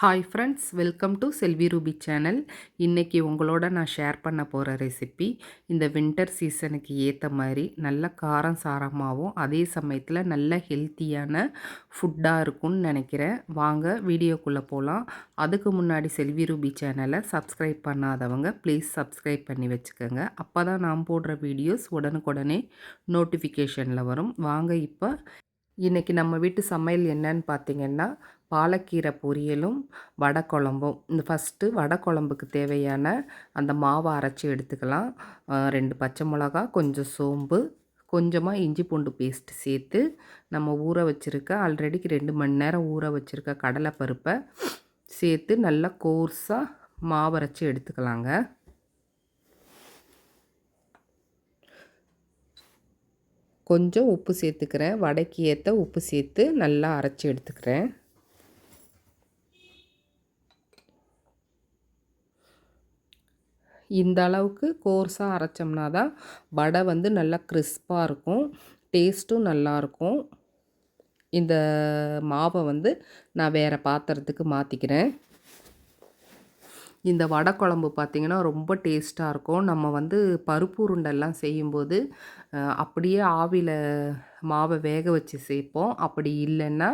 Hi friends welcome to Selvi Ruby channel இன்றைக்கி உங்களோட நான் ஷேர் பண்ண போகிற ரெசிபி இந்த வின்டர் சீசனுக்கு ஏற்ற மாதிரி நல்ல காரம் சாரமாகவும் அதே சமயத்தில் நல்ல ஹெல்த்தியான ஃபுட்டாக இருக்கும்னு நினைக்கிறேன். வாங்க வீடியோக்குள்ளே போகலாம் அதுக்கு முன்னாடி செல்வி ரூபி சேனலை சப்ஸ்கிரைப் பண்ணாதவங்க ப்ளீஸ் சப்ஸ்கிரைப் பண்ணி வச்சுக்கோங்க. அப்போ தான் நான் போடுற வீடியோஸ் உடனுக்குடனே நோட்டிஃபிகேஷனில் வரும். வாங்க இப்போ இன்றைக்கி நம்ம வீட்டு சமையல் என்னன்னு பார்த்திங்கன்னா பாலக்கீரை பொரியலும் வடை குழம்பும். இந்த ஃபஸ்ட்டு வடை குழம்புக்கு தேவையான அந்த மாவை அரைச்சி எடுத்துக்கலாம். ரெண்டு பச்சை மிளகா கொஞ்சம் சோம்பு கொஞ்சமாக இஞ்சி பூண்டு பேஸ்ட்டு சேர்த்து நம்ம ஊற வச்சுருக்க ஆல்ரெடிக்கு ரெண்டு மணி நேரம் ஊற வச்சுருக்க கடலை பருப்பை சேர்த்து நல்லா கோர்ஸாக மாவரைச்சி எடுத்துக்கலாங்க. கொஞ்சம் உப்பு சேர்த்துக்கிறேன். வடைக்கு ஏற்ற உப்பு சேர்த்து நல்லா அரைச்சி எடுத்துக்கிறேன். இந்த அளவுக்கு கோர்ஸாக அரைச்சோம்னா தான் வடை வந்து நல்லா கிறிஸ்பாக இருக்கும். டேஸ்ட்டும் நல்லாயிருக்கும் இந்த மாவை வந்து நான் வேறு பாத்திரத்துக்கு மாற்றிக்கிறேன் இந்த வடை குழம்பு பார்த்திங்கன்னா ரொம்ப டேஸ்ட்டாக இருக்கும். நம்ம வந்து பருப்பு உருண்டெல்லாம் செய்யும்போது அப்படியே ஆவியில் மாவை வேக வச்சு சேர்ப்போம் அப்படி இல்லைன்னா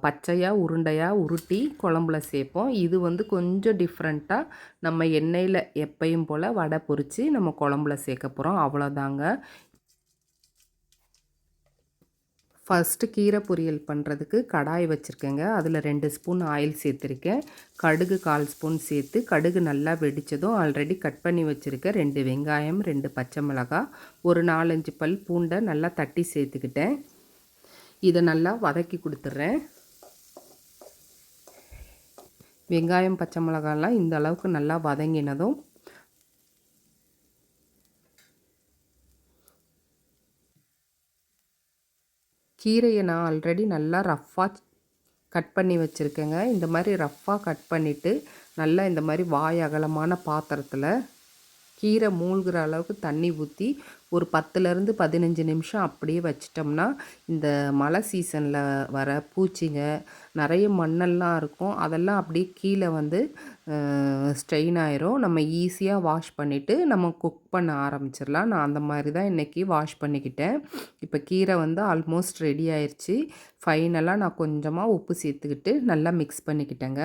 பச்சையாக உருண்டையாக உருட்டி குழம்புல சேர்ப்போம் இது வந்து கொஞ்சம் டிஃப்ரெண்ட்டாக நம்ம எண்ணெயில் எப்பையும் போல் வடை பொறிச்சு நம்ம குழம்புல சேர்க்க போகிறோம் அவ்வளோதாங்க ஃபஸ்ட்டு கீரை பொரியல் பண்ணுறதுக்கு கடாய் வச்சுருக்கேங்க. அதில் ரெண்டு ஸ்பூன் ஆயில் சேர்த்துருக்கேன். கடுகு கால் ஸ்பூன் சேர்த்து கடுகு நல்லா வெடித்ததும் ஆல்ரெடி கட் பண்ணி வச்சுருக்கேன் ரெண்டு வெங்காயம் ரெண்டு பச்சை மிளகாய் ஒரு நாலஞ்சு பல் பூண்டை நல்லா தட்டி சேர்த்துக்கிட்டேன். இதை நல்லா வதக்கி கொடுத்துட்றேன். வெங்காயம் பச்சை மிளகாலாம் இந்த அளவுக்கு நல்லா வதங்கினதும் கீரையை நான் ஆல்ரெடி நல்லா ரஃப்பாக கட் பண்ணி வச்சுருக்கேங்க. இந்த மாதிரி ரஃப்பாக கட் பண்ணிவிட்டு நல்லா இந்த மாதிரி வாய் அகலமான பாத்திரத்தில் கீரை மூழ்கிற அளவுக்கு தண்ணி ஊற்றி ஒரு பத்துலேருந்து பதினஞ்சு நிமிஷம் அப்படியே வச்சிட்டோம்னா இந்த மழை சீசனில் வர பூச்சிங்க நிறைய மண்ணெல்லாம் இருக்கும். அதெல்லாம் அப்படியே கீழே வந்து ஸ்ட்ரெயின் ஆயிரும். நம்ம ஈஸியாக வாஷ் பண்ணிவிட்டு நம்ம குக் பண்ண ஆரம்பிச்சிடலாம் நான் அந்த மாதிரி தான் இன்றைக்கி வாஷ் பண்ணிக்கிட்டேன். இப்போ கீரை வந்து ஆல்மோஸ்ட் ரெடி ஆயிடுச்சு ஃபைனலாக நான் கொஞ்சமாக உப்பு சேர்த்துக்கிட்டு நல்லா மிக்ஸ் பண்ணிக்கிட்டேங்க.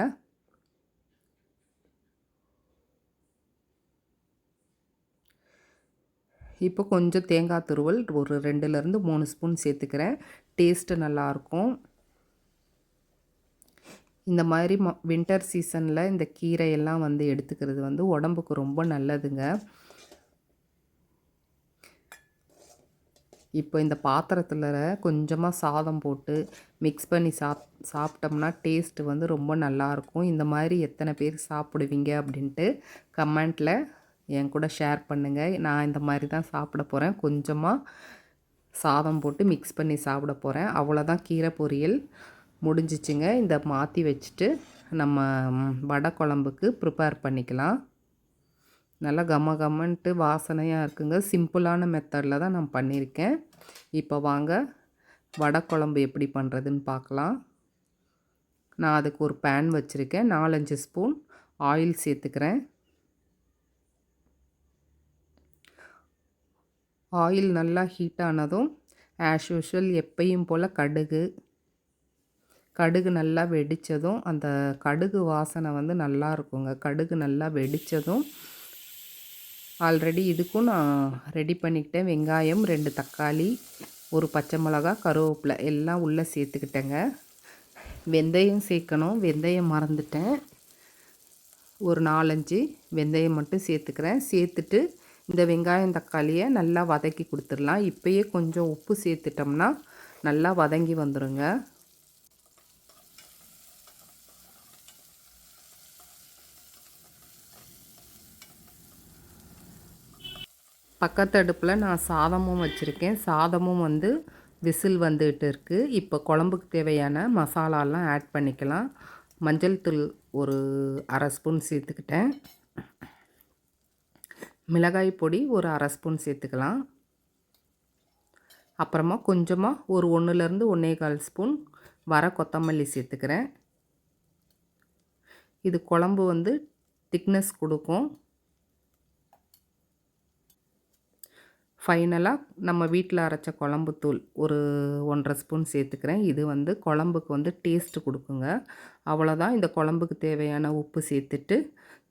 இப்போ கொஞ்சம் தேங்காய் துருவல் ஒரு ரெண்டுலேருந்து மூணு ஸ்பூன் சேர்த்துக்கிறேன். டேஸ்ட்டு நல்லாயிருக்கும். இந்த மாதிரி ம வின்டர் சீசனில் இந்த கீரையெல்லாம் வந்து எடுத்துக்கிறது வந்து உடம்புக்கு ரொம்ப நல்லதுங்க. இப்போ இந்த பாத்திரத்தில் கொஞ்சமாக சாதம் போட்டு மிக்ஸ் பண்ணி சாப் சாப்பிட்டோம்னா டேஸ்ட்டு வந்து ரொம்ப நல்லாயிருக்கும் இந்த மாதிரி எத்தனை பேர் சாப்பிடுவீங்க அப்படின்ட்டு கமெண்ட்டில் என் கூட ஷேர் பண்ணுங்கள் நான் இந்த மாதிரி தான் சாப்பிட போகிறேன் கொஞ்சமாக சாதம் போட்டு மிக்ஸ் பண்ணி சாப்பிட போகிறேன் அவ்வளோதான் கீரை பொரியல். முடிஞ்சிச்சுங்க. இந்த மாற்றி வச்சுட்டு நம்ம வடை குழம்புக்கு ப்ரிப்பேர் பண்ணிக்கலாம். நல்லா கம கமன்ட்டு வாசனையாக இருக்குங்க. சிம்பிளான மெத்தடில் தான் நான் பண்ணியிருக்கேன். இப்போ வாங்க வடை குழம்பு எப்படி பண்ணுறதுன்னு பார்க்கலாம். நான் அதுக்கு ஒரு பேன் வச்சுருக்கேன். நாலஞ்சு ஸ்பூன் ஆயில் சேர்த்துக்கிறேன். ஆயில் நல்லா ஹீட் ஆனதும் ஆஸ் யூஷுவல் எப்பையும் போல் கடுகு கடுகு நல்லா வெடித்ததும் அந்த கடுகு வாசனை வந்து நல்லா இருக்குங்க. கடுகு நல்லா வெடித்ததும் ஆல்ரெடி இதுக்கும் நான் ரெடி பண்ணிக்கிட்டேன். வெங்காயம் ரெண்டு தக்காளி ஒரு பச்சை மிளகா கருவேப்பிலை எல்லாம் உள்ளே சேர்த்துக்கிட்டேங்க. வெந்தயம் சேர்க்கணும். வெந்தயம் மறந்துட்டேன். ஒரு நாலஞ்சு வெந்தயம் மட்டும் சேர்த்துக்கிறேன். சேர்த்துட்டு இந்த வெங்காயம் தக்காளியை நல்லா வதக்கி கொடுத்துடலாம். இப்போயே கொஞ்சம் உப்பு சேர்த்துட்டோம்னா நல்லா வதங்கி வந்துடுங்க பக்கத்து அடுப்பில் நான் சாதமும் வச்சுருக்கேன். சாதமும் வந்து விசில் வந்துகிட்டு இருக்குது இப்போ குழம்புக்கு தேவையான மசாலாலாம் ஆட் பண்ணிக்கலாம். மஞ்சள் தூள் ஒரு அரை ஸ்பூன் சேர்த்துக்கிட்டேன். மிளகாய் பொடி ஒரு அரை ஸ்பூன் சேர்த்துக்கலாம். அப்புறமா கொஞ்சமாக ஒரு ஒன்றுலேருந்து ஒன்றே கால் ஸ்பூன் வர கொத்தமல்லி சேர்த்துக்கிறேன். இது குழம்பு வந்து திக்னஸ் கொடுக்கும். ஃபைனலாக நம்ம வீட்டில் அரைச்ச குழம்பு தூள் ஒரு ஒன்றரை ஸ்பூன் சேர்த்துக்கிறேன். இது வந்து குழம்புக்கு வந்து டேஸ்ட்டு கொடுக்குங்க. அவ்வளோதான் இந்த குழம்புக்கு தேவையான உப்பு சேர்த்துட்டு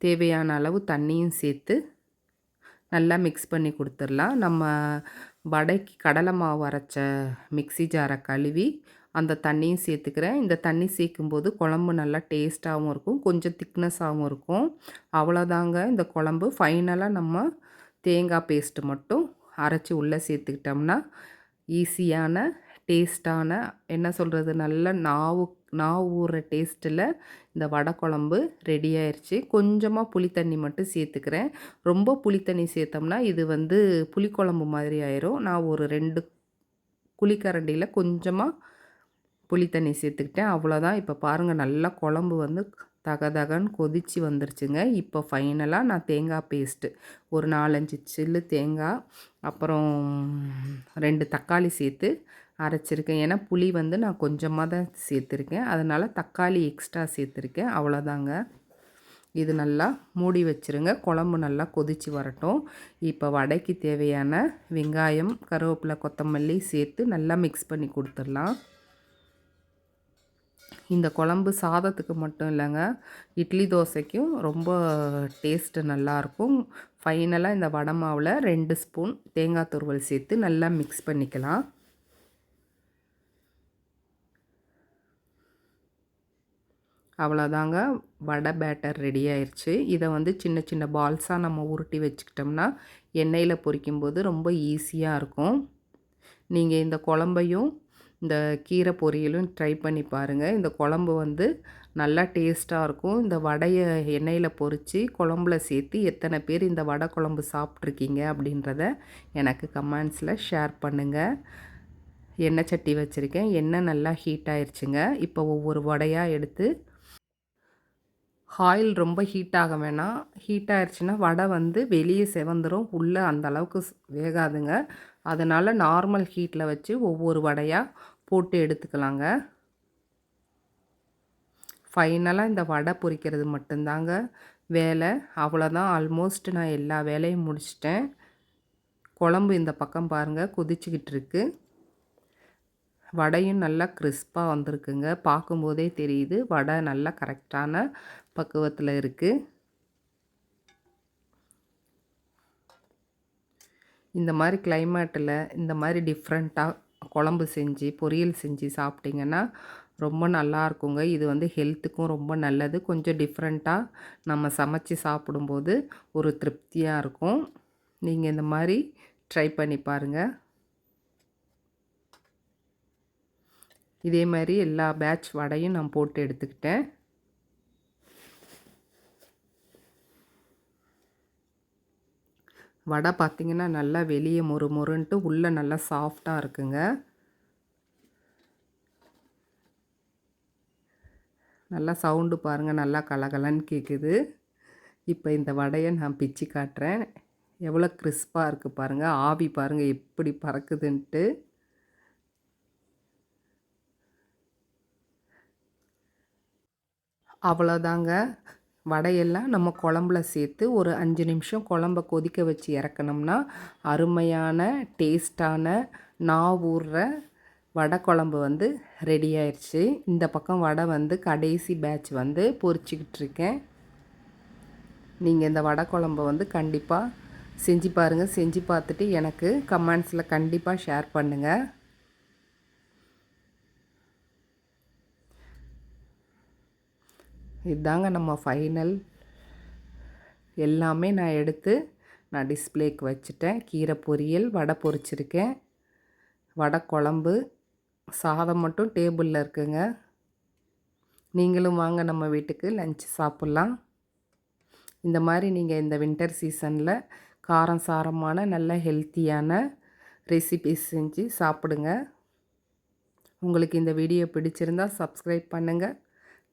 தேவையான அளவு தண்ணியும் சேர்த்து நல்லா மிக்ஸ் பண்ணி கொடுத்துடலாம். நம்ம வடைக்கு கடலை மாவு அரைச்ச மிக்சி ஜாரை கழுவி அந்த தண்ணியும் சேர்த்துக்கிறேன். இந்த தண்ணி சேர்க்கும்போது குழம்பு நல்லா டேஸ்ட்டாகவும் இருக்கும். கொஞ்சம் திக்னஸாகவும் இருக்கும். அவ்வளோதாங்க இந்த குழம்பு ஃபைனலாக நம்ம தேங்காய் பேஸ்ட்டு மட்டும் அரைச்சி உள்ளே சேர்த்துக்கிட்டோம்னா ஈஸியான டேஸ்ட்டான என்ன சொல்கிறது நல்ல நாவு நாவு ஊற டேஸ்ட்டில் இந்த வடை குழம்பு ரெடி ஆயிடுச்சு கொஞ்சமாக புளித்தண்ணி மட்டும் சேர்த்துக்கிறேன். ரொம்ப புளித்தண்ணி சேர்த்தோம்னா இது வந்து புளிக்குழம்பு மாதிரி ஆயிரும். நான் ஒரு ரெண்டு குழிக்கரண்டியில் கொஞ்சமாக புளி தண்ணி சேர்த்துக்கிட்டேன். அவ்வளோதான். இப்போ பாருங்கள் நல்லா குழம்பு வந்து தகதகன்னு கொதிச்சு வந்துருச்சுங்க. இப்போ ஃபைனலாக நான் தேங்காய் பேஸ்ட்டு ஒரு நாலஞ்சு சில்லு தேங்காய் அப்புறம் ரெண்டு தக்காளி சேர்த்து அரைச்சிருக்கேன். ஏன்னா புளி வந்து நான் கொஞ்சமாக தான் சேர்த்துருக்கேன். அதனால் தக்காளி எக்ஸ்ட்ரா சேர்த்துருக்கேன். அவ்வளோதாங்க. இது நல்லா மூடி வச்சுருங்க. குழம்பு நல்லா கொதித்து வரட்டும். இப்போ வடைக்கு தேவையான வெங்காயம் கருவேப்பிலை கொத்தமல்லி சேர்த்து நல்லா மிக்ஸ் பண்ணி கொடுத்துடலாம். இந்த குழம்பு சாதத்துக்கு மட்டும் இல்லைங்க. இட்லி தோசைக்கும் ரொம்ப டேஸ்ட்டு நல்லாயிருக்கும். ஃபைனலாக இந்த வடை மாவில் ரெண்டு ஸ்பூன் தேங்காய் துருவல் சேர்த்து நல்லா மிக்ஸ் பண்ணிக்கலாம். அவ்வளோதாங்க. வடை பேட்டர் ரெடி ஆயிடுச்சு இதை வந்து சின்ன சின்ன பால்ஸாக நம்ம உருட்டி வச்சுக்கிட்டோம்னா எண்ணெயில் பொரிக்கும்போது ரொம்ப ஈஸியாக இருக்கும். நீங்கள் இந்த குழம்பையும் இந்த கீரை பொரியலும் ட்ரை பண்ணி பாருங்கள் இந்த குழம்பு வந்து நல்லா டேஸ்ட்டாக இருக்கும். இந்த வடையை எண்ணெயில் பொறிச்சு குழம்புல சேர்த்து எத்தனை பேர் இந்த வடை குழம்பு சாப்பிட்ருக்கீங்க அப்படின்றத எனக்கு கமெண்ட்ஸில் ஷேர் பண்ணுங்கள் எண்ணெய் சட்டி வச்சுருக்கேன். எண்ணெய் நல்லா ஹீட் ஆயிடுச்சுங்க இப்போ ஒவ்வொரு வடையாக எடுத்து ஆயில் ரொம்ப ஹீட் ஆக வேணாம். ஹீட் ஆயிடுச்சுன்னா வடை வந்து வெளியே செவந்துடும் உள்ளே அந்த அளவுக்கு வேகாதுங்க. அதனால் நார்மல் ஹீட்டில் வச்சு ஒவ்வொரு வடையாக போட்டு எடுத்துக்கலாங்க. ஃபைனலாக இந்த வடை பொரிக்கிறது மட்டும்தாங்க வேலை. அவ்வளோதான் ஆல்மோஸ்ட் நான் எல்லா வேலையும் முடிச்சிட்டேன். குழம்பு இந்த பக்கம் பாருங்கள் கொதிச்சுக்கிட்டு இருக்குது வடையும் நல்லா கிறிஸ்பாக வந்திருக்குங்க. பார்க்கும்போதே தெரியுது. வடை நல்லா கரெக்டான பக்குவத்தில் இருக்குது இந்த மாதிரி கிளைமேட்டில் இந்த மாதிரி டிஃப்ரெண்ட்டாக குழம்பு செஞ்சு பொரியல் செஞ்சு சாப்பிட்டிங்கன்னா ரொம்ப நல்லா இருக்குங்க. இது வந்து ஹெல்த்துக்கும் ரொம்ப நல்லது. கொஞ்சம் டிஃப்ரெண்ட்டாக நம்ம சமைச்சு சாப்பிடும்போது ஒரு திருப்தியாக இருக்கும். நீங்கள் இந்த மாதிரி ட்ரை பண்ணி பாருங்கள் இதே மாதிரி எல்லா பேட்ச் வடையும் நான் போட்டு எடுத்துக்கிட்டேன். வடை பார்த்திங்கன்னா நல்லா வெளியே மொறு மொறுன்ட்டு உள்ளே நல்லா சாஃப்டாக இருக்குங்க. நல்லா சவுண்டு பாருங்கள் நல்லா கலகலன்னு கேட்குது இப்போ இந்த வடையை நான் பிச்சு காட்டுறேன். எவ்வளோ கிறிஸ்பாக இருக்குது பாருங்கள் ஆவி பாருங்கள் எப்படி பறக்குதுன்ட்டு. அவ்வளோதாங்க. வடையெல்லாம் நம்ம குழம்புல சேர்த்து ஒரு அஞ்சு நிமிஷம் குழம்ப கொதிக்க வச்சு இறக்கணும்னா அருமையான டேஸ்டான நான் ஊறுற வடை குழம்பு வந்து ரெடி ஆயிடுச்சு இந்த பக்கம் வடை வந்து கடைசி பேட்ச் வந்து பொறிச்சிக்கிட்டு இருக்கேன். நீங்கள் இந்த வடை குழம்பு வந்து கண்டிப்பாக செஞ்சு பாருங்கள் செஞ்சு பார்த்துட்டு எனக்கு கமெண்ட்ஸில் கண்டிப்பாக ஷேர் பண்ணுங்கள் இதுதாங்க நம்ம ஃபைனல் எல்லாமே நான் எடுத்து நான் டிஸ்பிளேக்கு வச்சுட்டேன். கீரை பொரியல் வடை பொரிச்சிருக்கேன். வடை குழம்பு சாதம் மட்டும் டேபிளில் இருக்குங்க. நீங்களும் வாங்க நம்ம வீட்டுக்கு லஞ்ச் சாப்பிட்லாம். இந்த மாதிரி நீங்கள் இந்த வின்டர் சீசனில் காரம் சாரமான நல்ல ஹெல்த்தியான ரெசிபிஸ் செஞ்சு சாப்பிடுங்க. உங்களுக்கு இந்த வீடியோ பிடிச்சிருந்தால் சப்ஸ்கிரைப் பண்ணுங்கள்